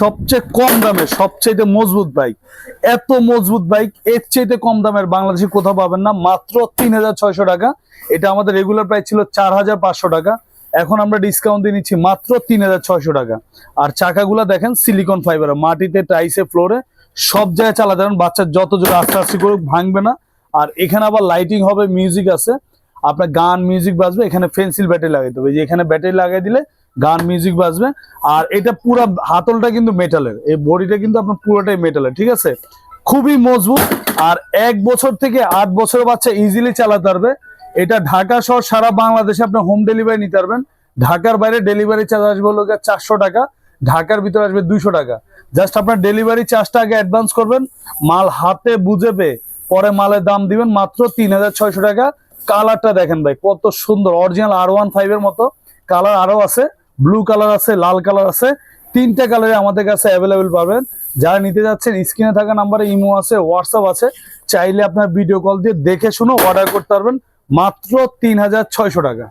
সবচেয়ে কম দামে সবচেয়ে মজবুত বাইক। এত মজবুত বাইক, এর চাইতে কম দামের বাংলাদেশে কোথাও পাবেন না। মাত্র তিন হাজার ছয়শো টাকা। এটা আমাদের রেগুলার প্রাইস ছিল চার হাজার পাঁচশো টাকা। এখন আমরা ডিসকাউন্ট দিয়ে নিচ্ছি মাত্র তিন হাজার ছয়শো টাকা। আর চাকাগুলো দেখেন সিলিকন ফাইবার মাটিতে টাইসে ফ্লোরে সব জায়গায় চালাতে পারেন। বাচ্চা যত জোরে আস্তে আস্তে করুক, ভাঙবে না। আর এখানে আবার লাইটিং হবে মিউজিক আছে। আপনার গান মিউজিক বাজবে, এখানে পেন্সিল ব্যাটারি এই যে এখানে ব্যাটারি লাগাই দিলে গান মিউজিক বাজবে। আর এটা পুরো হাতলটা কিন্তু মেটালের এই বডিটা কিন্তু আপনার পুরোটাই মেটালের ঠিক আছে? খুবই মজবুত। আর এক বছর থেকে আট বছরের বাচ্চা ইজিলি চালাতে পারবে। এটা ঢাকা সহ সারা বাংলাদেশে আপনি হোম ডেলিভারি নিতে পারবেন। ঢাকার বাইরে ডেলিভারি চার্জ আসবে হলো চারশো টাকা। ঢাকার ভিতরে আসবে দুইশো টাকা। জাস্ট আপনার ডেলিভারি চার্জটা আগে অ্যাডভান্স করবেন। মাল হাতে বুঝে পেয়ে পরে মালের দাম দিবেন মাত্র তিন হাজার ছয়শো টাকা। কালারটা দেখেন ভাই, কত সুন্দর। অরিজিনাল আর ওয়ান ফাইভ এর মতো। কালার আরও আছে। ব্লু কালার আছে, লাল কালার আছে, তিনটা কালারে আমাদের কাছে অ্যাভেলেবেল পাবেন। যারা নিতে যাচ্ছেন, স্ক্রিনে থাকা নাম্বারে ইমো আছে হোয়াটসঅ্যাপ আছে, চাইলে আপনার ভিডিও কল দিয়ে দেখে শুনে অর্ডার করতে পারবেন, মাত্র তিন হাজার ছয়শো টাকা।